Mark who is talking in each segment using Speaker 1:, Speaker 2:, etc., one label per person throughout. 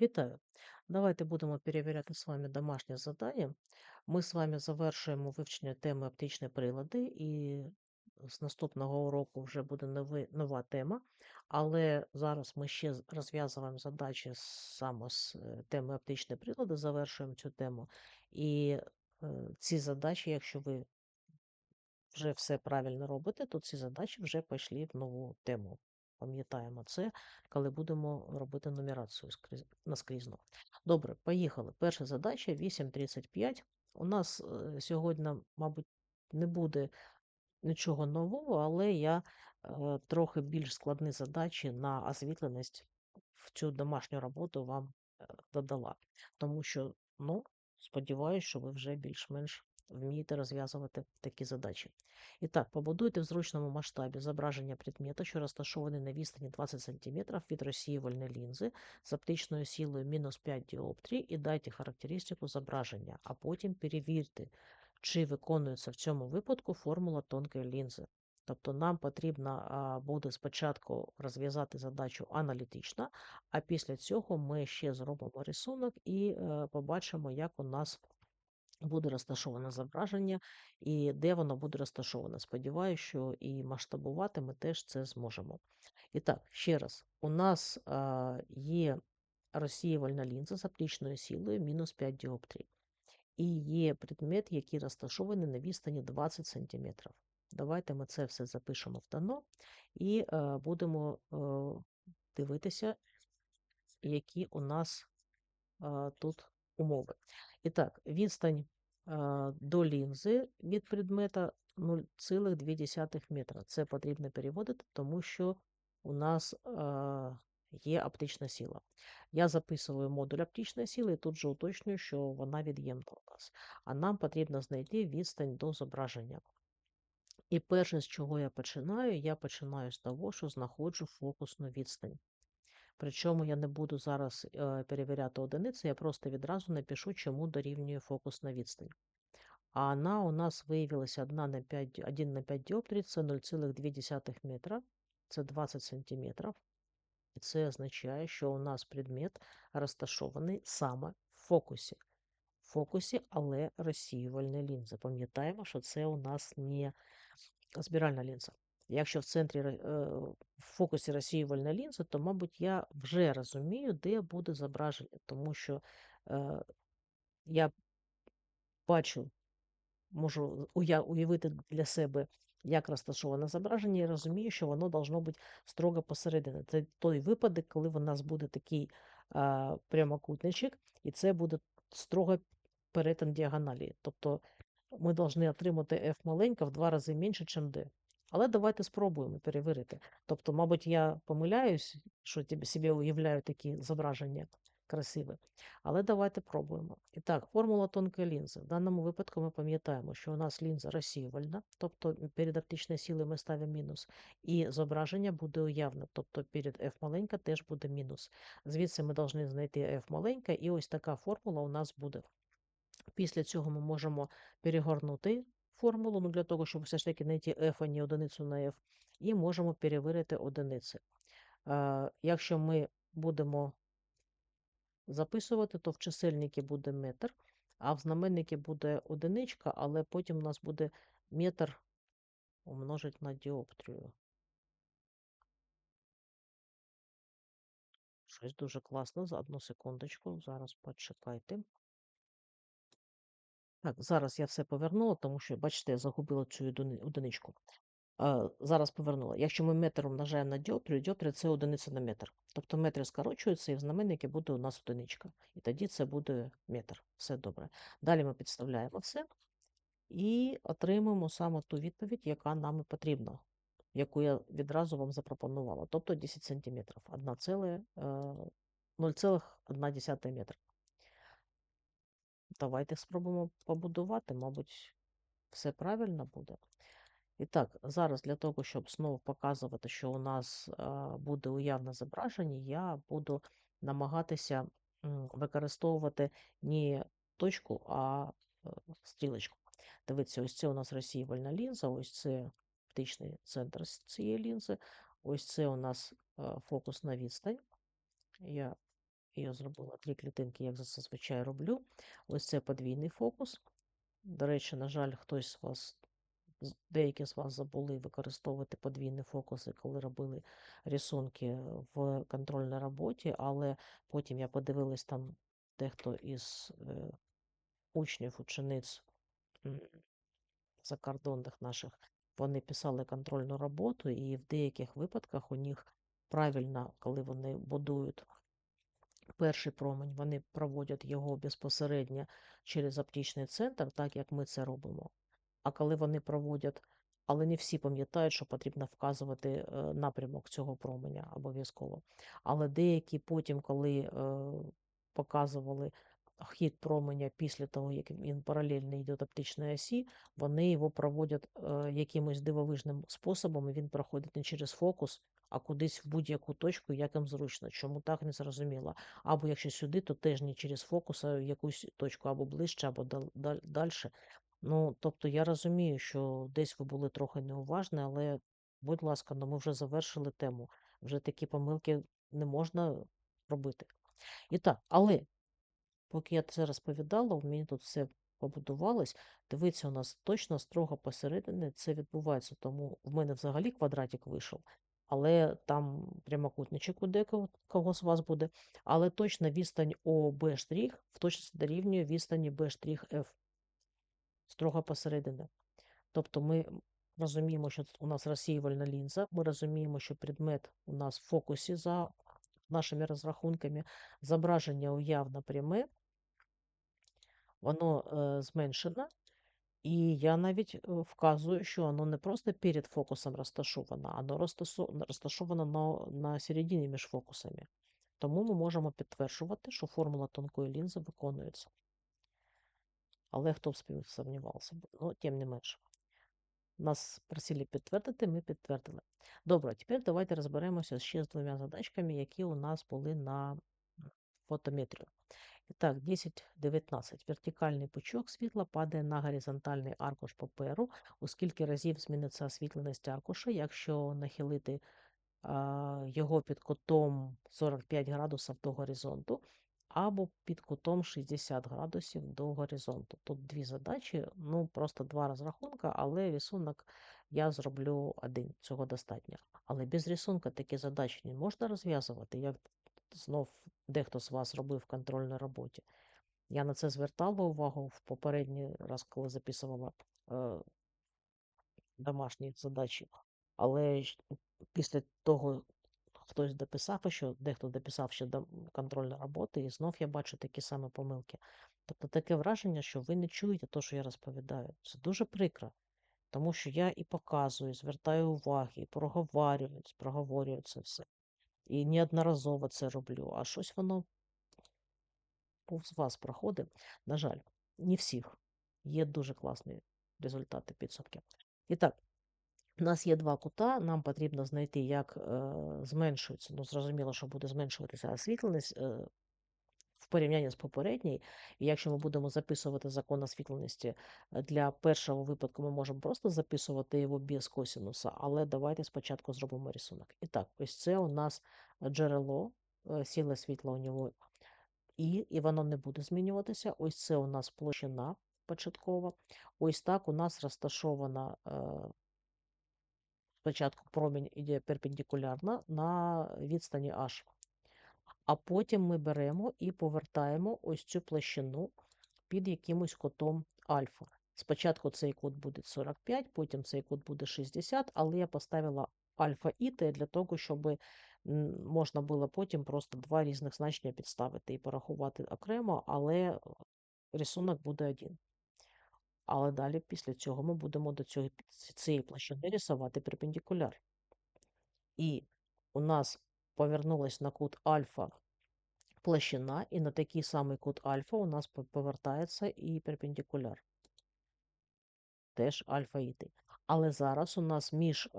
Speaker 1: Вітаю! Давайте будемо перевіряти з вами домашнє завдання. Ми з вами завершуємо вивчення теми оптичні прилади, і з наступного уроку вже буде нови, нова тема. Але зараз ми ще розв'язуємо задачі саме з е, теми оптичні прилади, завершуємо цю тему. І ці задачі, якщо ви вже все правильно робите, то ці задачі вже пішли в нову тему. Пам'ятаємо це, коли будемо робити нумерацію скрізь- Добре, поїхали. Перша задача 8.35. У нас е, сьогодні, мабуть, не буде нічого нового, але я е, трохи більш складні задачі на освітленість в цю домашню роботу вам е, додала. Тому що, ну, сподіваюся, що ви вже більш-менш вмієте розв'язувати такі задачі. І так, побудуйте в зручному масштабі зображення предмета, що розташований на відстані 20 см від розсіювальної лінзи з оптичною силою мінус 5 діоптрій і дайте характеристику зображення, а потім перевірте, чи виконується в цьому випадку формула тонкої лінзи. Тобто нам потрібно буде спочатку розв'язати задачу аналітично, а після цього ми ще зробимо рисунок і е, побачимо, як у нас буде розташоване зображення і де воно буде розташоване. Сподіваюся, що і масштабувати ми теж це зможемо. І так, ще раз, у нас є розсіювальна лінза з оптичною силою мінус 5 діоптрій. І є предмет, який розташований на відстані 20 см. Давайте ми це все запишемо в дано і е, будемо е, дивитися, які у нас е, тут умови. І так, відстань до лінзи від предмета 0,2 метра. Це потрібно переводити, тому що у нас є оптична сила. Я записую модуль оптичної сили і тут же уточнюю, що вона від'ємна у нас. А нам потрібно знайти відстань до зображення. І перше, з чого я починаю, я починаю з того, що знаходжу фокусну відстань. Причому я не буду зараз е, перевіряти одиниці, я просто відразу напишу, чому дорівнює фокусна відстань. А вона у нас виявилася 1 на 5, 1 на 5 діоптрій, це 0,2 метра, це 20 сантиметрів. І це означає, що у нас предмет розташований саме в фокусі. В фокусі, але розсіювальної лінзи. Пам'ятаємо, що це у нас не збиральна лінза. Якщо в центрі е, в фокусі розсіювальна лінза, то, мабуть, я вже розумію, де буде зображення, тому що е, я бачу, можу уявити для себе, як розташоване зображення, і розумію, що воно должно бути строго посередині. Це той випадок, коли в нас буде такий прямокутничок, і це буде строго перетин діагоналі. Тобто ми повинні отримати F маленька в два рази менше, ніж D. Але давайте спробуємо перевірити. Тобто, мабуть, я помиляюсь, що собі уявляю такі зображення красиві. Але давайте пробуємо. І так, формула тонкої лінзи. В даному випадку ми пам'ятаємо, що у нас лінза розсіювальна, тобто перед оптичною силою ми ставимо мінус, і зображення буде уявне, тобто перед F маленька теж буде мінус. Звідси ми повинні знайти F маленька, і ось така формула у нас буде. Після цього ми можемо перегорнути формулу, ну для того, щоб все ж таки знайти f, а не одиницю на f, і можемо перевірити одиниці. Якщо ми будемо записувати, то в чисельнику буде метр, а в знаменнику буде одиничка, але потім у нас буде метр умножити на діоптрію. Щось дуже класно. За одну секундочку. Зараз почекайте. Так, зараз я все повернула, тому що, бачите, я загубила цю одини- одиничку. А, зараз повернула. Якщо ми метр умножаємо на діоптрію, діоптрія це одиниця на метр. Тобто метри скорочуються і в знаменнику буде у нас одиничка. І тоді це буде метр. Все добре. Далі ми підставляємо все і отримуємо саме ту відповідь, яка нам потрібна, яку я відразу вам запропонувала. Тобто 10 см, 0,1 метр. Давайте спробуємо побудувати, мабуть, все правильно буде. І так, зараз для того, щоб знову показувати, що у нас буде уявне зображення, я буду намагатися використовувати не точку, а е, стрілочку. Дивіться, ось це у нас розсіювальна лінза, ось це оптичний центр цієї лінзи, ось це у нас е, фокусна відстань. Я Я зробила дві клітинки, як зазвичай роблю. Ось це подвійний фокус. До речі, на жаль, хтось з вас, деякі з вас забули використовувати подвійні фокуси, коли робили рисунки в контрольній роботі, але потім я подивилась там дехто із е, учнів, учениць закордонних наших, вони писали контрольну роботу, і в деяких випадках у них правильно, коли вони будують перший промінь, вони проводять його безпосередньо через оптичний центр, так як ми це робимо. А коли вони проводять, але не всі пам'ятають, що потрібно вказувати е, напрямок цього променя обов'язково. Але деякі потім, коли е, показували хід променя після того, як він паралельно йде оптичній осі, вони його проводять е, якимось дивовижним способом, і він проходить не через фокус, а кудись в будь-яку точку, як їм зручно. Чому так не зрозуміло. Або якщо сюди, то теж не через фокус, а в якусь точку або ближче, або далі. Ну, тобто я розумію, що десь ви були трохи неуважні, але, будь ласка, ну ми вже завершили тему. Вже такі помилки не можна робити. І так, але поки я це розповідала, у мені тут все побудувалось. Дивіться, у нас точно строго посередині це відбувається, тому в мене взагалі квадратик вийшов, але там прямокутничок у декого кого з вас буде. Але точно відстань ОБ' в точності дорівнює відстані Б''F строго посередині. Тобто ми розуміємо, що у нас розсіювальна лінза, ми розуміємо, що предмет у нас в фокусі за нашими розрахунками, зображення уявно пряме, воно зменшено, і я навіть е, вказую, що воно не просто перед фокусом розташовано, воно розташовано на, на середині між фокусами. Тому ми можемо підтверджувати, що формула тонкої лінзи виконується. Але хто б сумнівався, ну, тим не менше. Нас просили підтвердити, ми підтвердили. Добре, тепер давайте розберемося ще з двома задачками, які у нас були на фотометрію. І так, 10.19. Вертикальний пучок світла падає на горизонтальний аркуш паперу, у скільки разів зміниться освітленість аркуша, якщо нахилити а, його під кутом 45 градусів до горизонту, або під кутом 60 градусів до горизонту. Тут дві задачі, ну просто два розрахунка, але рисунок я зроблю один, цього достатньо. Але без рисунка такі задачі не можна розв'язувати, як знов дехто з вас робив в контрольній роботі. Я на це звертала увагу в попередній раз, коли записувала е, домашні задачі. Але після того, хтось дописав, що дехто дописав ще до контрольної роботи, і знов я бачу такі самі помилки. Тобто таке враження, що ви не чуєте те, що я розповідаю. Це дуже прикро, тому що я і показую, звертаю увагу, і проговорюю, проговорюю це все. І неодноразово це роблю, а щось воно повз вас проходить. На жаль, не всіх. Є дуже класні результати підсумки. І так, у нас є два кута, нам потрібно знайти, як е, зменшується. Ну, зрозуміло, що буде зменшуватися освітленість е, в порівнянні з попередньою. І якщо ми будемо записувати закон освітленості е, для першого випадку, ми можемо просто записувати його без косінуса, але давайте спочатку зробимо рисунок. І так, ось це у нас джерело, е, сила світла у нього і, і воно не буде змінюватися. Ось це у нас площина початкова. Ось так у нас розташована. Е, Спочатку промінь йде перпендикулярно на відстані H. А потім ми беремо і повертаємо ось цю площину під якимось кутом альфа. Спочатку цей кут буде 45, потім цей кут буде 60, але я поставила альфа і Т для того, щоб можна було потім просто два різних значення підставити і порахувати окремо, але рисунок буде один. Але далі після цього ми будемо до цього, цієї площини рисувати перпендикуляр. І у нас повернулась на кут альфа площина, і на такий самий кут альфа у нас повертається і перпендикуляр. Теж альфа і Т. Але зараз у нас між е,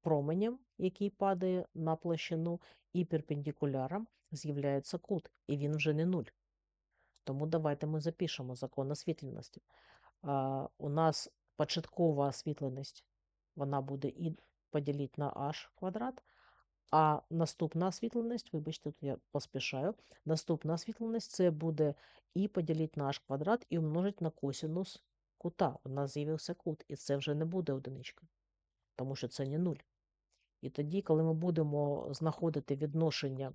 Speaker 1: променем, який падає на площину, і перпендикуляром з'являється кут, і він вже не нуль. Тому давайте ми запишемо закон освітленості. А, У нас початкова освітленість, вона буде і поділити на h квадрат, А наступна освітленість, вибачте, тут я поспішаю. Наступна освітленість це буде і поділити на h квадрат, і умножити на косинус кута. У нас з'явився кут, і це вже не буде одиничка, тому що це не нуль. І тоді, коли ми будемо знаходити відношення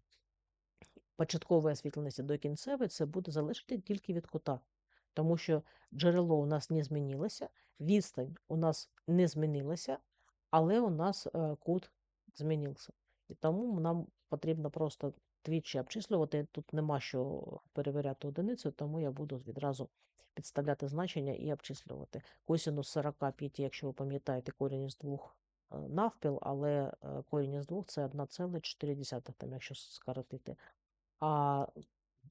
Speaker 1: початкової освітленості до кінцевої, це буде залежати тільки від кута. Тому що джерело у нас не змінилося, відстань у нас не змінилася, але у нас е, кут змінився. І тому нам потрібно просто двічі обчислювати. Тут нема що перевіряти одиницю, тому я буду відразу підставляти значення і обчислювати. Косінус 45, якщо ви пам'ятаєте, корінь із двох е, навпіл, але е, корінь із двох це 1,4, там, якщо скоротити. А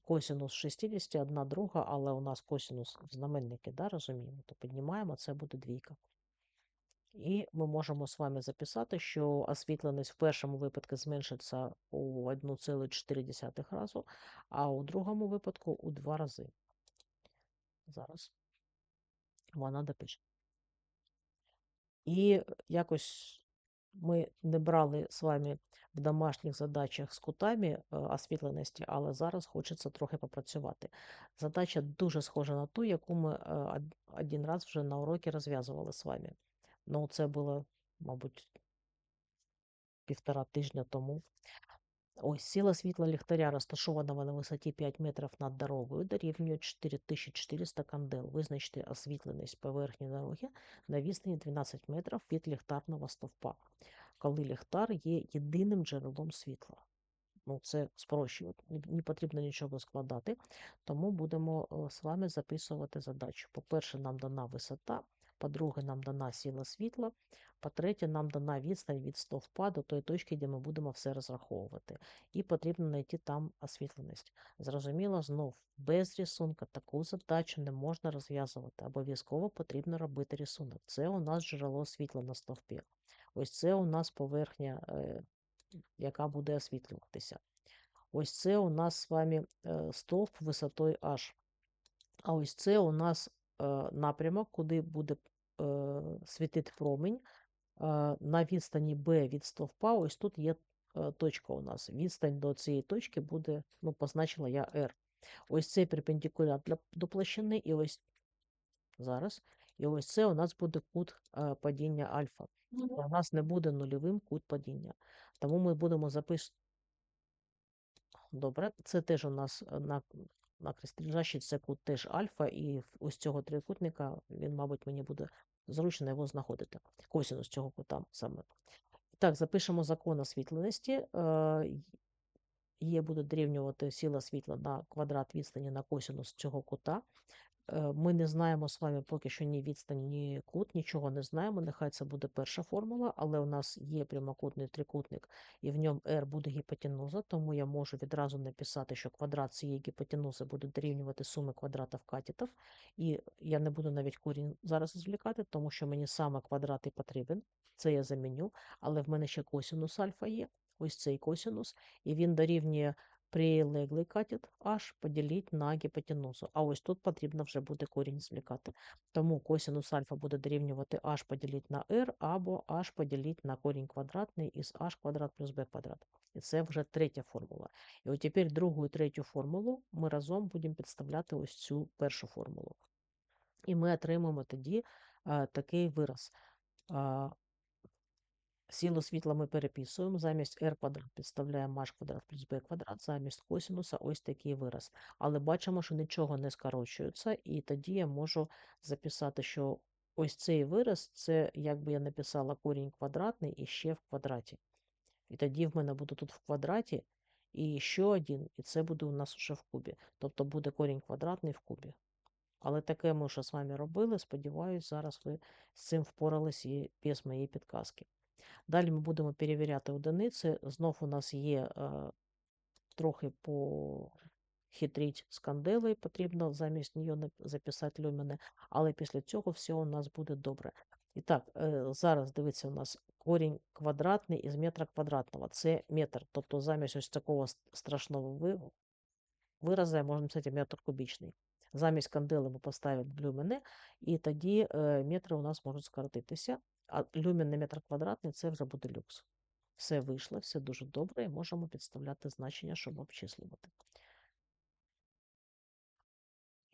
Speaker 1: косінус 60 одна друга, але у нас косінус в знаменники, да, розуміємо, то піднімаємо, це буде двійка. І ми можемо з вами записати, що освітленість в першому випадку зменшиться у 1,4 разу, а у другому випадку у 2 рази. Зараз вона допише. І якось ми не брали з вами в домашніх задачах з кутами е, освітленості, але зараз хочеться трохи попрацювати. Задача дуже схожа на ту, яку ми е, один раз вже на уроці розв'язували з вами. Ну, це було, мабуть, півтора тижня тому. Ось сила світла ліхтаря, розташованого на висоті 5 метрів над дорогою, дорівнює 4400 кандел. Визначте освітленість поверхні дороги на відстані 12 метрів від ліхтарного стовпа, коли ліхтар є єдиним джерелом світла. Ну, це спрощує, не потрібно нічого складати, тому будемо з вами записувати задачу. По-перше, нам дана висота, по-друге, нам дана сила світла, по-третє, нам дана відстань від стовпа до тої точки, де ми будемо все розраховувати. І потрібно знайти там освітленість. Зрозуміло, знов без рисунка таку задачу не можна розв'язувати. Обов'язково потрібно робити рисунок. Це у нас джерело світла на стовпі. Ось це у нас поверхня, е, яка буде освітлюватися. Ось це у нас з вами е, стовп висотою H. А ось це у нас е, напрямок, куди буде світити промінь на відстані B від стовпа, ось тут є точка у нас. Відстань до цієї точки буде, ну, позначила я R. Ось цей перпендикуляр для, до площини, і ось зараз. І ось це у нас буде кут падіння альфа. У нас не буде нульовим кут падіння. Тому ми будемо записувати. Добре, це теж у нас на на лежащий це кут теж альфа, і ось цього трикутника він, мабуть, мені буде зручно його знаходити. Косинус цього кута саме. Так, запишемо закон освітленості. Е, є буде дорівнювати сила світла на квадрат відстані на косинус цього кута. Е, ми не знаємо з вами поки що ні відстань, ні кут, нічого не знаємо. Нехай це буде перша формула, але у нас є прямокутний трикутник, і в ньому R буде гіпотенуза, тому я можу відразу написати, що квадрат цієї гіпотенузи буде дорівнювати суми квадратів катетів. І я не буду навіть корінь зараз звлікати, тому що мені саме квадрат і потрібен. Це я заміню, але в мене ще косинус альфа є. Ось цей косинус, і він дорівнює прилеглий катет h поділіть на гіпотенузу. А ось тут потрібно вже буде корінь звлікати. Тому косинус альфа буде дорівнювати h поділіть на r, або h поділіть на корінь квадратний із h квадрат плюс b квадрат. І це вже третя формула. І от тепер другу і третю формулу ми разом будемо підставляти ось цю першу формулу. І ми отримаємо тоді а, такий вираз. А, Силу світла ми переписуємо. Замість r квадрат підставляємо h квадрат плюс b квадрат, замість косинуса ось такий вираз. Але бачимо, що нічого не скорочується, і тоді я можу записати, що ось цей вираз це, якби я написала корінь квадратний і ще в квадраті. І тоді в мене буде тут в квадраті і ще один, і це буде у нас вже в кубі. Тобто буде корінь квадратний в кубі. Але таке ми вже з вами робили. Сподіваюсь, зараз ви з цим впорались і без моєї підказки. Далі ми будемо перевіряти одиниці. Знов у нас є е, трохи похитріть з канделою, потрібно замість нього записати люмени, але після цього все у нас буде добре. І так, е, зараз дивіться, у нас корінь квадратний із метра квадратного. Це метр. Тобто замість ось такого страшного виразу можна писати метр кубічний. Замість кандели ми поставимо люмени, і тоді е, метри у нас можуть скоротитися а люмен на метр квадратний це вже буде люкс. Все вийшло, все дуже добре, і можемо підставляти значення, щоб обчислювати.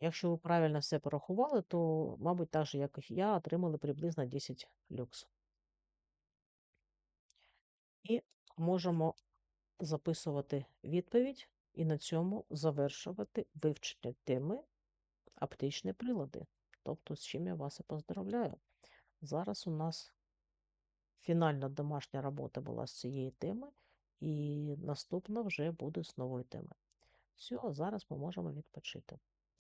Speaker 1: Якщо ви правильно все порахували, то, мабуть, так же, як і я, отримали приблизно 10 люкс. І можемо записувати відповідь і на цьому завершувати вивчення теми оптичні прилади. Тобто, з чим я вас і поздравляю. Зараз у нас фінальна домашня робота була з цієї теми, і наступна вже буде з нової теми. Все, зараз ми можемо відпочити.